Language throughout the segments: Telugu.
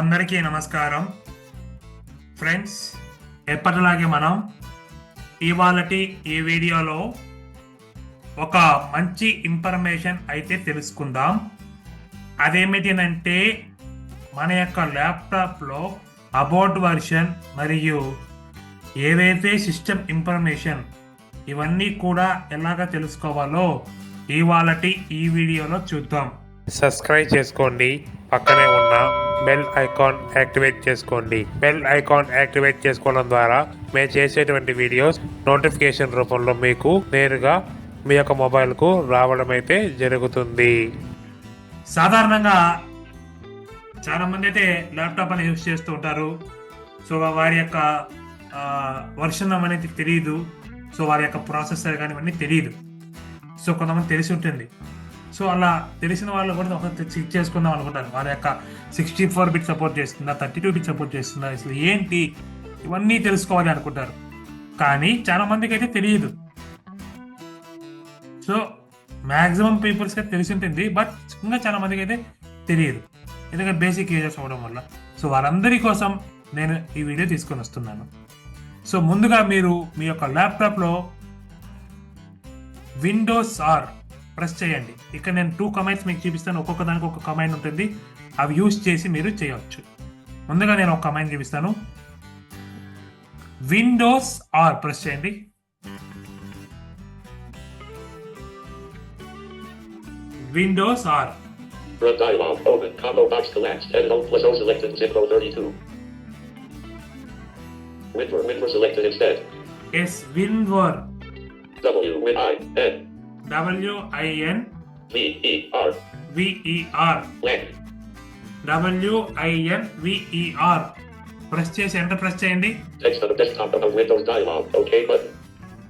అందరికీ నమస్కారం. ఫ్రెండ్స్ ఎప్పటిలాగే మనం ఇవాళటి ఈ వీడియోలో ఒక మంచి ఇన్ఫర్మేషన్ అయితే తెలుసుకుందాం. అదేమిటినంటే మన యొక్క ల్యాప్టాప్లో అబౌట్ వర్షన్ మరియు ఏదైతే సిస్టమ్ ఇన్ఫర్మేషన్ ఇవన్నీ కూడా ఎలాగ తెలుసుకోవాలో ఇవాళటి ఈ వీడియోలో చూద్దాం. సబ్స్క్రైబ్ చేసుకోండి. పక్కనే ఉన్న బెల్ ఐకాన్ యాక్టివేట్ చేసుకోండి. బెల్ ఐకాన్ యాక్టివేట్ చేసుకోవడం ద్వారా మేము చేసేటువంటి వీడియోస్ నోటిఫికేషన్ రూపంలో మీకు నేరుగా మీ యొక్క మొబైల్కు రావడం అయితే జరుగుతుంది. సాధారణంగా చాలా మంది అయితే ల్యాప్టాప్ అని యూస్ చేస్తూ ఉంటారు. సో వారి యొక్క వర్షన్ అనేది తెలియదు సో వారి యొక్క ప్రాసెసర్ కానీ ఇవన్నీ తెలియదు సో కొంతమంది తెలిసి ఉంటుంది. సో అలా తెలిసిన వాళ్ళు కూడా ఒక చెక్ చేసుకుందాం అనుకుంటారు. వారి యొక్క సిక్స్టీ ఫోర్ బిట్ సపోర్ట్ చేస్తుందా థర్టీ టూ బిట్ సపోర్ట్ చేస్తుందా అసలు ఏంటి? ఇవన్నీ తెలుసుకోవాలి అనుకుంటారు. కానీ చాలా మందికి అయితే తెలియదు. సో మ్యాక్సిమం పీపుల్స్కి అయితే తెలిసి ఉంటుంది బట్ ఇంకా చాలా మందికి అయితే తెలియదు. ఎందుకంటే బేసిక్ ఏజెస్ అవ్వడం వల్ల. సో వారందరి కోసం నేను ఈ వీడియో తీసుకొని వస్తున్నాను. సో ముందుగా మీరు మీ యొక్క ల్యాప్టాప్లో విండోస్ ఆర్ ప్రెస్ చేయండి ఇక్కడ నేను టూ కమాండ్స్ మీకు చూపిస్తాను ఒక్కొక్క దానికి ఒక కమాండ్ ఉంటుంది అవి యూజ్ చేసి మీరు చేయవచ్చు ముందుగా నేను ఒక కమాండ్ చూపిస్తాను విండోస్ ఆర్ ప్రెస్ చేయండి Windows R Run dialog. Open. Combo box collapsed. Head home plus O selected. Zip code 32. Winver. Winver selected instead. S Winver W. Win I. N. W I N. V E R. W I N V E R press చేసి ఎంటర్ ప్రెస్ చేయండి.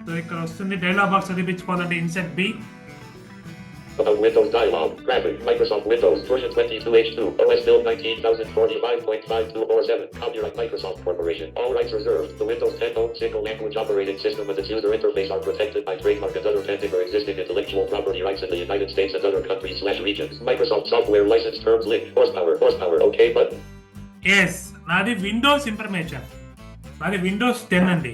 సో ఇక్కడ వస్తుంది dialog box చదివించుకోవాలంటే inset B About Windows dialog. Graphic. Microsoft Windows version 22 H2. OS build 19045.5247. Copyright Microsoft Corporation. All rights reserved. The Windows 10 home single language operating system and its user interface are protected by trademark and other pending or existing intellectual property rights in the United States and other countries slash regions. Microsoft software license terms link. Horsepower. Horsepower. OK button. Yes నాది విండోస్ ఇన్ఫర్మేషన్ నాది విండోస్ టెన్ అండి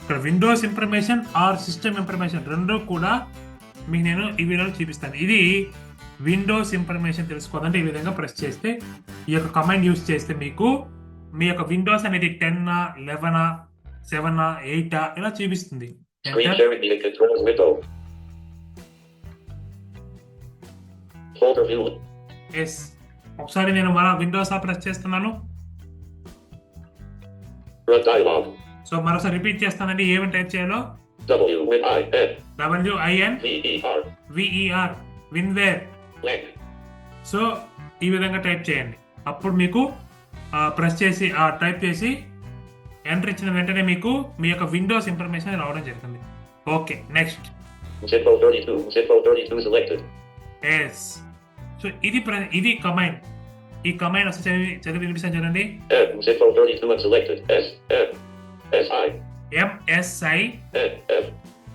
ఇక్కడ Windows information or system information రెండు కూడా మీకు నేను ఈ వీడియోలో చూపిస్తాను. ఇది విండోస్ ఇన్ఫర్మేషన్ తెలుసుకోవాలంటే ఈ విధంగా ప్రెస్ చేస్తే ఈ యొక్క కమాండ్ యూస్ చేస్తే మీకు మీ యొక్క విండోస్ అనేది టెన్ లెవెన్ సెవెన్ ఎయిట్ ఇలా చూపిస్తుంది. ఎస్ ఒకసారి నేను మన విండోస్ ఆ ప్రెస్ చేస్తున్నాను. సో మరోసారి రిపీట్ చేస్తానండి. ఏమని టైప్ చేయాలో? W. Win I. N. W I N V. E. R. V E R winver Lang. So ఈ విధంగా టైప్ చేయండి అప్పుడు మీకు ప్రెస్ చేసి టైప్ చేసి ఎంటర్ ఇచ్చిన వెంటనే మీకు మీ యొక్క విండోస్ ఇన్ఫర్మేషన్ రావడం జరుగుతుంది okay next Zippo 32. Zippo 32 selected. Yes so ఇది ఇది కమైండ్ ఈ కమైండ్ వస్తే చదివి చదివి వినిపిస్తాను చూడండి N. Zippo 32 unselected. S. N. S. I. MSI N. F.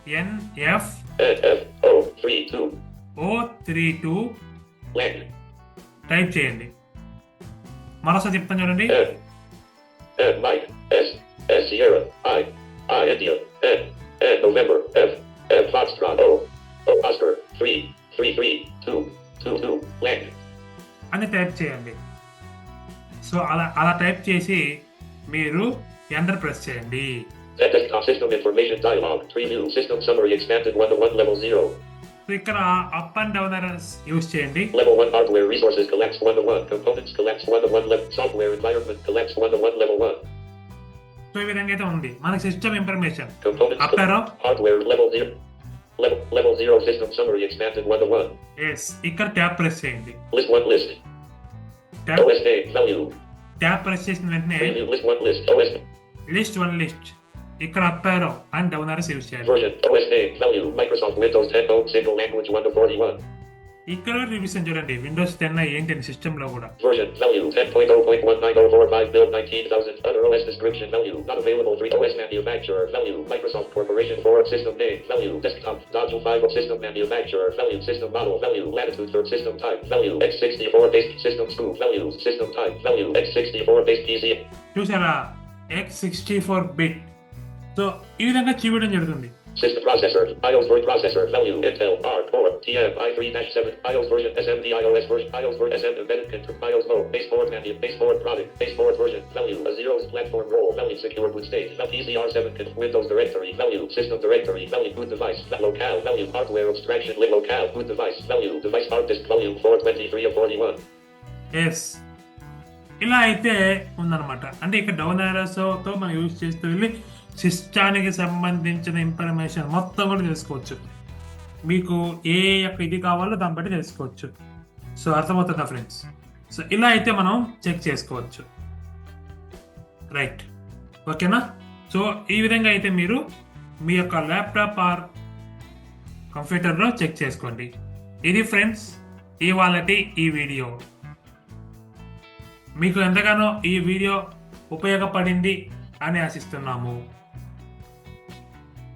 NF N. F. O. 3. 2. O three two Lang. Type చేయండి మరోసారి చెప్తాను చూడండి N. N. Mike. S. S. Sierra. I. I. India. N. N. November. F. F. Foxtrot. O. O. Oscar. 3. 3. 3. 2. 2. 2. Lang. అని టైప్ చేయండి సో అలా అలా టైప్ చేసి మీరు ఎంటర్ ప్రెస్ చేయండి Set desktop system information dialog. Preview system summary expanded 1 to 1 level 0. So ఇక్కడ అప్ అండ్ డౌన్ యూస్ చేయండి Level 1 hardware resources collapse 1 to 1. Components collapse 1 to 1 level. Software environment collapse 1 to 1 level 1. So ఈ విధంగా అయితే ఉంది మనకి system information Components up arrow hardware level 0. Level, level 0 system summary expanded 1 to 1. Yes ఇక్కడ ట్యాప్ ప్రెస్ చేయండి List 1 list. Tap OS name value. Tap press చేసిన వెంటనే Preview list 1 list. OS list one list ఇక్కడ up arrow and down arrows use చేయాలి version. OS name value. Microsoft Windows 10 home single language 1 to 41. ఇక్కడ కూడా చూపిస్తాను చూడండి విండోస్ టెన్ ఏంటి సిస్టమ్ లో కూడా Version value 10.0.1904 build 19,000. Other OS description value not available. 3 OS manufacturer value Microsoft Corporation 4 system name value desktop Dodge 5 of system manufacturer value system model value latitude third system type value x64 based system scoop value system type value x64 based PC చూసారా X sixty four bit so ఈ విధంగా చూపించడం జరుగుతుంది System processor, iOS word processor, value, Intel, ARM, Core, TM, i3-7, iOS version, SMD, iOS version, iOS version, SM, embedded control, iOS mode, baseboard menu, baseboard product, baseboard version, value, a zeros platform role, value, secure boot state, value, ECR7, conf- Windows directory, value, system directory, value, boot device, va- locale, value, hardware abstraction, link locale, boot device, value, device hard disk, value, 423 of 41. Yes ఇలా అయితే ఉందన్నమాట అంటే ఇక్కడ డౌన్ తో మనం యూజ్ చేస్తూ వెళ్ళి సిస్టానికి సంబంధించిన ఇన్ఫర్మేషన్ మొత్తం కూడా తెలుసుకోవచ్చు. మీకు ఏ యొక్క ఇది కావాలో దాన్ని బట్టి తెలుసుకోవచ్చు. సో అర్థమవుతుందా ఫ్రెండ్స్ సో ఇలా అయితే మనం చెక్ చేసుకోవచ్చు. రైట్ ఓకేనా సో ఈ విధంగా అయితే మీరు మీ యొక్క ల్యాప్టాప్ ఆర్ కంప్యూటర్లో చెక్ చేసుకోండి. ఇది ఫ్రెండ్స్ ఇవాళటి ఈ వీడియో మీకు ఎంతగానో ఈ వీడియో ఉపయోగపడింది అని ఆశిస్తున్నాము.